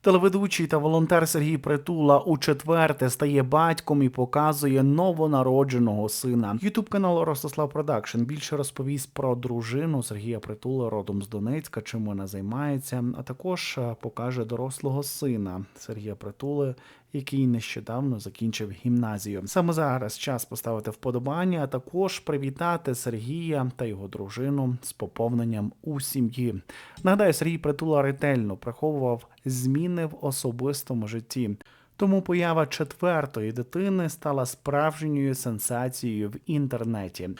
Телеведучий та волонтер Сергій Притула у четверте стає батьком і показує новонародженого сина. Ютуб канал Ростислав Продакшн більше розповість про дружину Сергія Притула родом з Донецька, чим вона займається, а також е, покаже дорослого сина Сергія Притули, який нещодавно закінчив гімназію. Саме зараз час поставити вподобання, а також привітати Сергія та його дружину з поповненням у сім'ї. Нагадаю, Сергій Притула ретельно приховував зміни в особистому житті. Тому поява четвертої дитини стала справжньою сенсацією в інтернеті.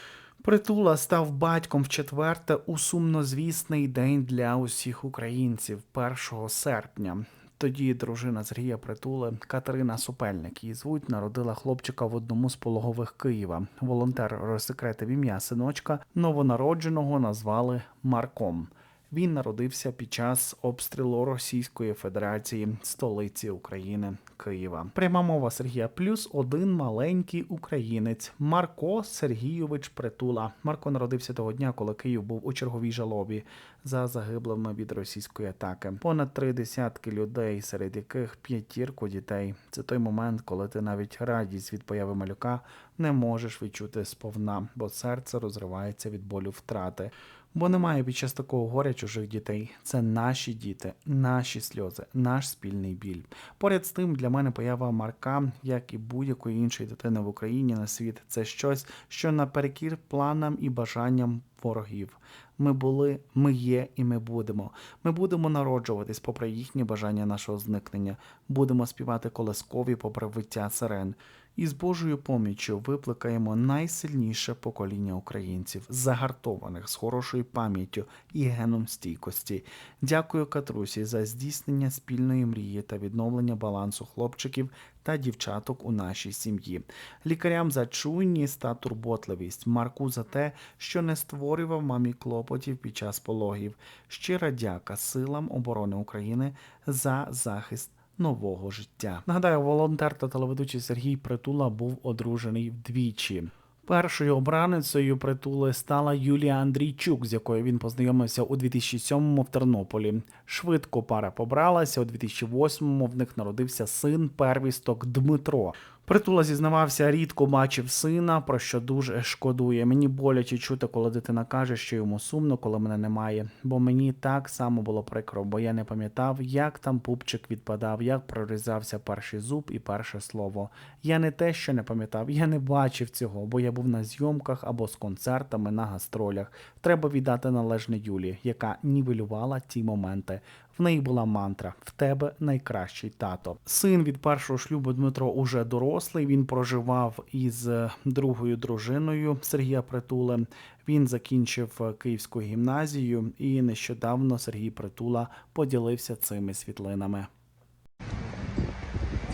Притула став батьком в четверте у сумнозвісний день для усіх українців 1 серпня. Тоді дружина Сергія Притули Катерина Супельник її звуть, народила хлопчика в одному з пологових Києва. Волонтер розсекретив ім'я синочка новонародженого назвали Марком. Він народився під час обстрілу Російської Федерації столиці України Києва. Пряма мова Сергія плюс один маленький українець Марко Сергійович Притула. Марко народився того дня, коли Київ був у черговій жалобі за загиблими від російської атаки. Понад три десятки людей, серед яких п'ятірку дітей. Це той момент, коли ти навіть радість від появи малюка не можеш відчути сповна, бо серце розривається від болю втрати. Бо немає під час такого горя чужих дітей. Це наші діти, наші сльози, наш спільний біль. Поряд з тим, для мене поява Марка, як і будь-якої іншої дитини в Україні на світ, це щось, що наперекір планам і бажанням ворогів. Ми були, ми є і ми будемо. Ми будемо народжуватись попри їхні бажання нашого зникнення. Будемо співати колискові попри виття сирен. І з Божою поміччю викликаємо найсильніше покоління українців, загартованих з хорошою пам'яттю і геном стійкості. Дякую Катрусі за здійснення спільної мрії та відновлення балансу хлопчиків та дівчаток у нашій сім'ї. Лікарям за чуйність та турботливість, Марку за те, що не створював мамі клопотів під час пологів. Щира дяка силам оборони України за захист нового життя. Нагадаю, волонтер та телеведучий Сергій Притула був одружений вдвічі. Першою обраницею притули стала Юлія Андрійчук, з якою він познайомився у 2007-му в Тернополі. Швидко пара побралася. У 2008-му в них народився син первісток Дмитро. Притула зізнавався, рідко бачив сина, про що дуже шкодує. Мені боляче чути, коли дитина каже, що йому сумно, коли мене немає. Бо мені так само було прикро, бо я не пам'ятав, як там пупчик відпадав, як прорізався перший зуб і перше слово. Я не те, що не пам'ятав, я не бачив цього, бо я був на зйомках або з концертами на гастролях. Треба віддати належне Юлі, яка нівелювала ті моменти. В неї була мантра в тебе найкращий тато. Син від першого шлюбу Дмитро уже дорослий. Він проживав із другою дружиною Сергія Притули. Він закінчив Київську гімназію, і нещодавно Сергій Притула поділився цими світлинами.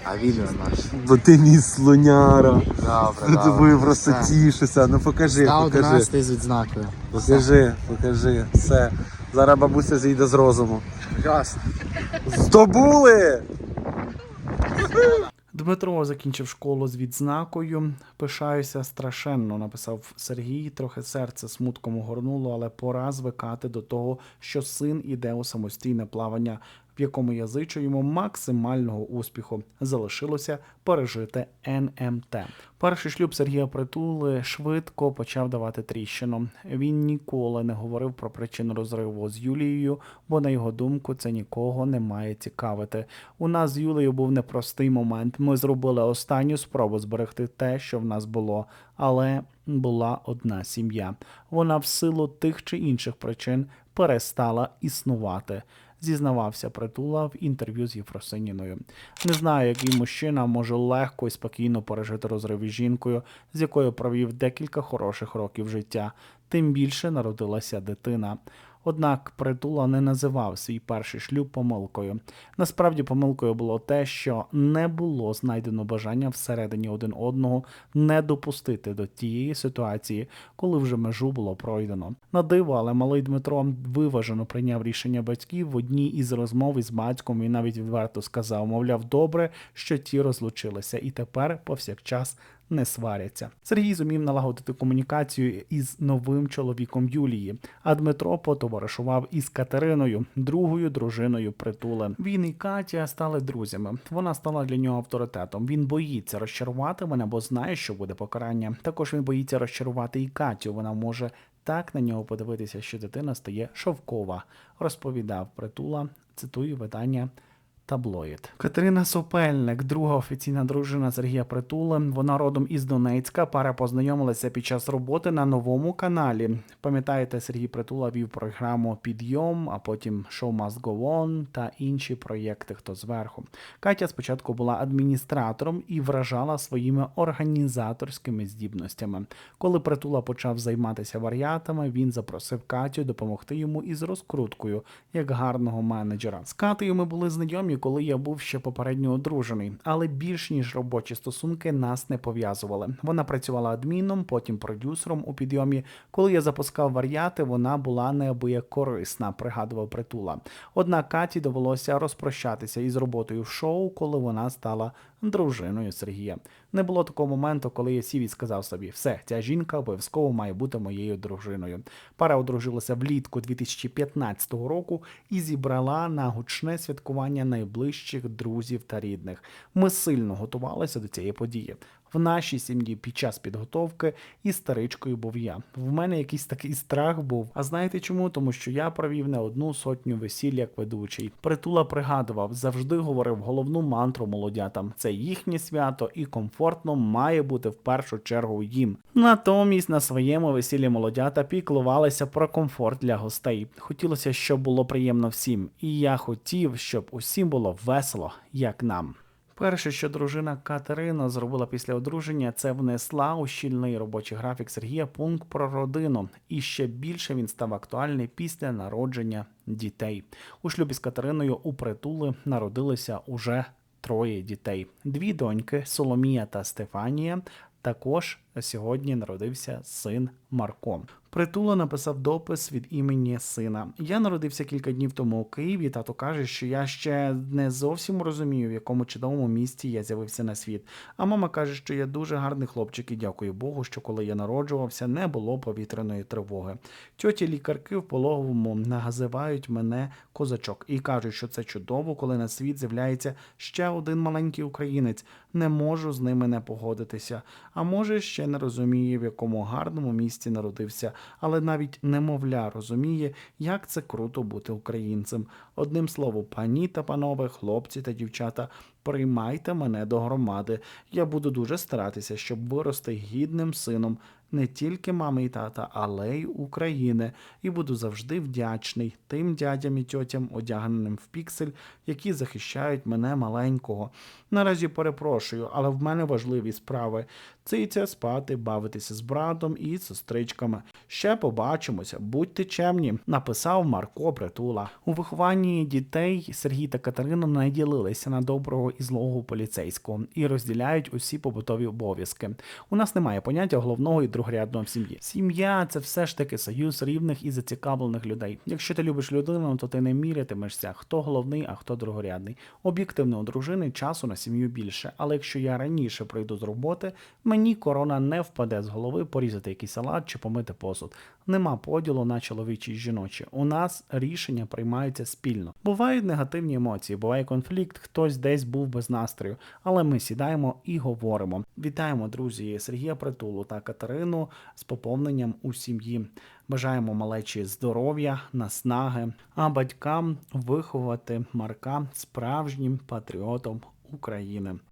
А відео наш. Бо ти мій слоняра. Добре, Ну, тобою просто тішуся. Ну покажи, Став покажи. 11 з відзнакою. Покажи, покажи. Все. Зараз бабуся зійде з розуму. Здобули! Дмитро закінчив школу з відзнакою. Пишаюся страшенно, написав Сергій. Трохи серце смутком огорнуло, але пора звикати до того, що син іде у самостійне плавання, в якому я зичу йому максимального успіху. Залишилося пережити НМТ. Перший шлюб Сергія Притули швидко почав давати тріщину. Він ніколи не говорив про причину розриву з Юлією, бо на його думку це нікого не має цікавити. У нас з Юлею був непростий момент. Ми зробили останню спробу зберегти те, що в нас було, але була одна сім'я. Вона в силу тих чи інших причин перестала існувати. Зізнавався Притула в інтерв'ю з Єфросиніною. Не знаю, який мужчина може легко і спокійно пережити розрив із жінкою, з якою провів декілька хороших років життя. Тим більше народилася дитина. Однак Притула не називав свій перший шлюб помилкою. Насправді помилкою було те, що не було знайдено бажання всередині один одного не допустити до тієї ситуації, коли вже межу було пройдено. На диво, але малий Дмитро виважено прийняв рішення батьків в одній із розмов із батьком. Він навіть відверто сказав, мовляв, добре, що ті розлучилися, і тепер повсякчас не сваряться. Сергій зумів налагодити комунікацію із новим чоловіком Юлії, а Дмитро потоваришував із Катериною, другою дружиною притули. Він і Катя стали друзями. Вона стала для нього авторитетом. Він боїться розчарувати мене, бо знає, що буде покарання. Також він боїться розчарувати і Катю. Вона може так на нього подивитися, що дитина стає шовкова, розповідав притула. Цитую видання Таблоїд. Катерина Сопельник, друга офіційна дружина Сергія Притули. Вона родом із Донецька. Пара познайомилася під час роботи на новому каналі. Пам'ятаєте, Сергій Притула вів програму Підйом, а потім Show Must Go On та інші проєкти. Хто зверху. Катя спочатку була адміністратором і вражала своїми організаторськими здібностями. Коли Притула почав займатися варіатами, він запросив Катю допомогти йому із розкруткою як гарного менеджера. З Катею ми були знайомі, коли я був ще попередньо одружений, але більш ніж робочі стосунки нас не пов'язували. Вона працювала адміном, потім продюсером у підйомі. Коли я запускав варіати, вона була неабияк корисна, пригадував притула. Однак Каті довелося розпрощатися із роботою в шоу, коли вона стала дружиною Сергія. Не було такого моменту, коли я сів і сказав собі, все, ця жінка обов'язково має бути моєю дружиною. Пара одружилася влітку 2015 року і зібрала на гучне святкування найближчих друзів та рідних. Ми сильно готувалися до цієї події. В нашій сім'ї під час підготовки і старичкою був я. В мене якийсь такий страх був. А знаєте чому? Тому що я провів не одну сотню весіль як ведучий. Притула пригадував, завжди говорив головну мантру молодятам: це їхнє свято і комфортно має бути в першу чергу їм. Натомість на своєму весіллі молодята піклувалися про комфорт для гостей. Хотілося, щоб було приємно всім, і я хотів, щоб усім було весело, як нам. Перше, що дружина Катерина зробила після одруження, це внесла у щільний робочий графік Сергія пункт про родину, і ще більше він став актуальний після народження дітей. У шлюбі з Катериною у притули народилися уже троє дітей: дві доньки Соломія та Стефанія. Також сьогодні народився син Марко. Притула написав допис від імені сина. Я народився кілька днів тому у Києві. Тато каже, що я ще не зовсім розумію, в якому чудовому місці я з'явився на світ. А мама каже, що я дуже гарний хлопчик, і дякую Богу, що коли я народжувався, не було повітряної тривоги. Тьоті лікарки в пологовому називають мене козачок і кажуть, що це чудово, коли на світ з'являється ще один маленький українець. Не можу з ними не погодитися. А може, ще не розумію, в якому гарному місці народився, але навіть немовля розуміє, як це круто бути українцем. Одним словом, пані та панове, хлопці та дівчата, приймайте мене до громади. Я буду дуже старатися, щоб вирости гідним сином не тільки мами і тата, але й України, і буду завжди вдячний тим дядям і тьотям, одягненим в піксель, які захищають мене маленького. Наразі перепрошую, але в мене важливі справи. Циця спати, бавитися з братом і сестричками. Ще побачимося, будьте чемні, написав Марко Притула. У вихованні дітей Сергій та Катерина не ділилися на доброго і злого поліцейського і розділяють усі побутові обов'язки. У нас немає поняття головного і другорядного в сім'ї. Сім'я це все ж таки союз рівних і зацікавлених людей. Якщо ти любиш людину, то ти не мірятимешся, хто головний, а хто другорядний. Об'єктивно у дружини часу на сім'ю більше. Але якщо я раніше прийду з роботи, мені корона не впаде з голови порізати якийсь салат чи помити посуд. Нема поділу на чоловічі і жіночі. У нас рішення приймаються спільно. Бувають негативні емоції, буває конфлікт, хтось десь був без настрою, але ми сідаємо і говоримо. Вітаємо, друзі, Сергія Притулу та Катерину з поповненням у сім'ї. Бажаємо малечі здоров'я, наснаги, а батькам виховати Марка справжнім патріотом України.